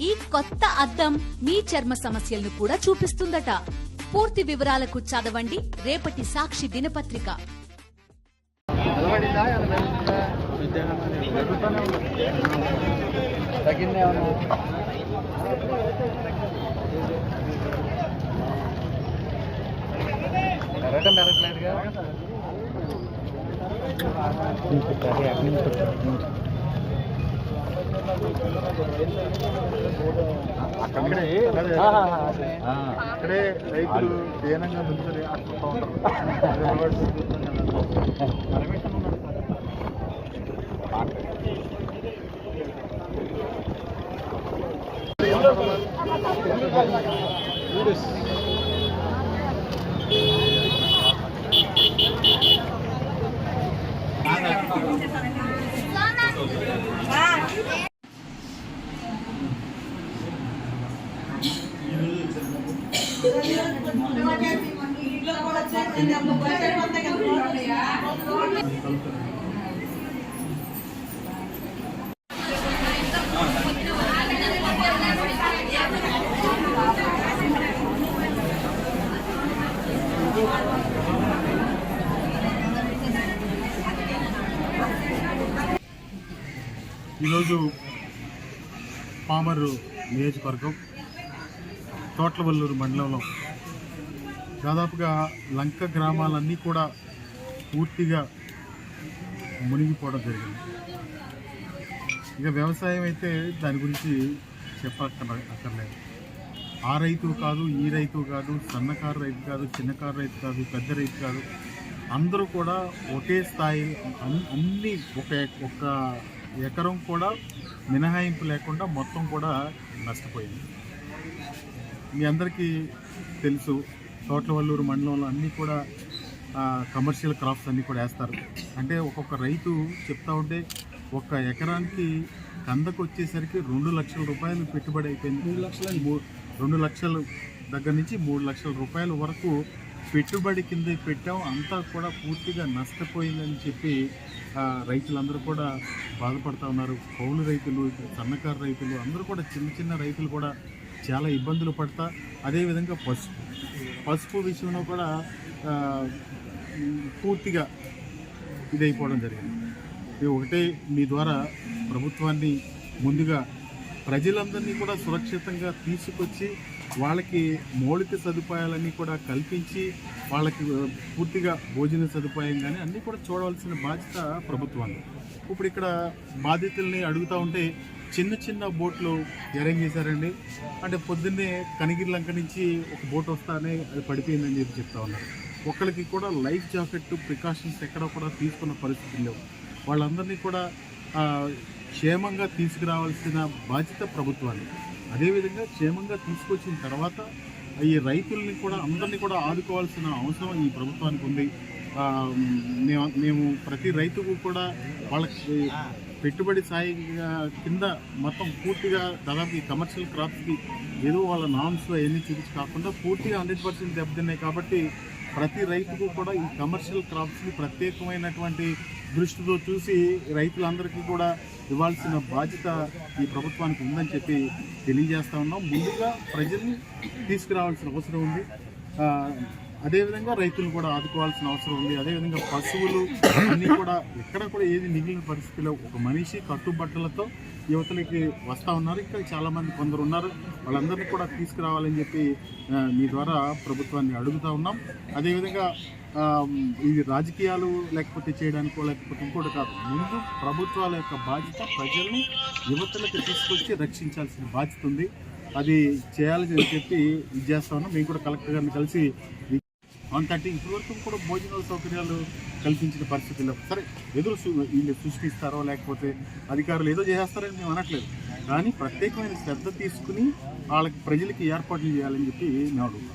ఈ కొత్త అద్దం మీ చర్మ సమస్యలను కూడా చూపిస్తుందట. పూర్తి వివరాలకు చదవండి. రేపటి సాక్షి దినపత్రిక. నిలబడిందా అక్కడే అక్కడే రైతులు దీనంగా నుంచుని అక్కడ ఉంటారు ఈరోజు పామరు నియోజకవర్గం తోట్లవల్లూరు మండలంలో దాదాపుగా లంక గ్రామాలన్నీ కూడా పూర్తిగా మునిగిపోవడం జరిగింది. ఇక వ్యవసాయం అయితే దాని గురించి చెప్పక్కర్ అక్కర్లేదు ఆ రైతు కాదు ఈ రైతు కాదు సన్నకారు రైతు కాదు చిన్నకారు రైతు కాదు పెద్ద రైతు కాదు అందరూ కూడా ఒకే స్థాయి అన్ని ఒక ఒక ఎకరం కూడా మినహాయింపు లేకుండా మొత్తం కూడా నష్టపోయింది. మీ అందరికీ తెలుసు. తోటలవల్లూరు మండలంలో అన్నీ కూడా కమర్షియల్ క్రాప్స్ అన్నీ కూడా వేస్తారు. అంటే ఒక్కొక్క రైతు చెప్తా ఉంటే ఒక ఎకరానికి కందకు వచ్చేసరికి రెండు లక్షల రూపాయలు పెట్టుబడి అయిపోయింది. మూడు లక్షల రెండు లక్షల దగ్గర నుంచి మూడు లక్షల రూపాయల వరకు పెట్టుబడి కింద పెట్టాం. అంతా కూడా పూర్తిగా నష్టపోయిందని చెప్పి రైతులందరూ కూడా బాధపడతా ఉన్నారు. కౌలు రైతులు సన్నకారు రైతులు అందరూ కూడా చిన్న చిన్న రైతులు కూడా చాలా ఇబ్బందులు పడతా. అదేవిధంగా పసుపు. పసుపు విషయంలో కూడా పూర్తిగా ఇదైపోవడం జరిగింది. ఇది ఒకటే మీ ద్వారా ప్రభుత్వాన్ని ముందుగా ప్రజలందరినీ కూడా సురక్షితంగా తీసుకొచ్చి వాళ్ళకి మౌలిక సదుపాయాలన్నీ కూడా కల్పించి వాళ్ళకి పూర్తిగా భోజన సదుపాయం కానీ అన్నీ కూడా చూడవలసిన బాధ్యత ప్రభుత్వాన్ని ఇప్పుడు ఇక్కడ బాధితుల్ని అడుగుతూ ఉంటే చిన్న చిన్న బోట్లు అరేంజ్ చేశారండి. అంటే పొద్దున్నే కనిగిరిలంక నుంచి ఒక బోట్ వస్తానే అది పడిపోయిందని చెప్పి చెప్తా ఉన్నారు. ఒక్కరికి కూడా లైఫ్ జాకెట్ ప్రికాషన్స్ ఎక్కడ కూడా తీసుకున్న పరిస్థితులు లేవు. వాళ్ళందరినీ కూడా క్షేమంగా తీసుకురావాల్సిన బాధ్యత ప్రభుత్వాన్ని అదేవిధంగా క్షేమంగా తీసుకొచ్చిన తర్వాత ఈ రైతుల్ని కూడా అందరినీ కూడా ఆదుకోవాల్సిన అవసరం ఈ ప్రభుత్వానికి ఉంది. మేము మేము ప్రతి రైతుకు కూడా వాళ్ళకి పెట్టుబడి సాయి కింద మొత్తం పూర్తిగా దాదాపు ఈ కమర్షియల్ క్రాప్స్కి ఏదో వాళ్ళ నామ్స్ అవన్నీ చూపించి కాకుండా పూర్తిగా హండ్రెడ్ పర్సెంట్ దెబ్బతిన్నాయి కాబట్టి ప్రతి రైతుకు కూడా ఈ కమర్షియల్ క్రాప్స్కి ప్రత్యేకమైనటువంటి దృష్టితో చూసి రైతులందరికీ కూడా ఇవ్వాల్సిన బాధ్యత ఈ ప్రభుత్వానికి ఉందని చెప్పి తెలియజేస్తా ఉన్నాం. ముందుగా ప్రజల్ని తీసుకురావాల్సిన అవసరం ఉంది. అదేవిధంగా రైతులు కూడా ఆదుకోవాల్సిన అవసరం ఉంది. అదేవిధంగా పశువులు అన్నీ కూడా ఎక్కడ కూడా ఏది మిగిలిన పరిస్థితిలో ఒక మనిషి కట్టుబట్టలతో యువతలకి వస్తూ ఉన్నారు. ఇంకా చాలామంది కొందరు ఉన్నారు. వాళ్ళందరినీ కూడా తీసుకురావాలని చెప్పి మీ ద్వారా ప్రభుత్వాన్ని అడుగుతూ ఉన్నాం. అదేవిధంగా ఇది రాజకీయాలు లేకపోతే చేయడానికో లేకపోతే ఇంకోటి కాదు. ముందు ప్రభుత్వాల యొక్క బాధ్యత ప్రజల్ని యువతలకు తీసుకొచ్చి రక్షించాల్సిన బాధ్యత ఉంది. అది చేయాలని చెప్పి ఇది చేస్తా ఉన్నాం మేము కూడా కలెక్టర్ గారిని కలిసి వన్ థర్టీ ఇప్పటివరకు కూడా భోజన సౌకర్యాలు కల్పించిన పరిస్థితుల్లో సరే ఎదురు సు- వీళ్ళు సృష్టిస్తారో లేకపోతే అధికారులు ఏదో చేసేస్తారని మేము అనట్లేదు. కానీ ప్రత్యేకమైన శ్రద్ధ తీసుకుని వాళ్ళకి ప్రజలకి ఏర్పాట్లు చేయాలని చెప్పి మేము అడుగుతాం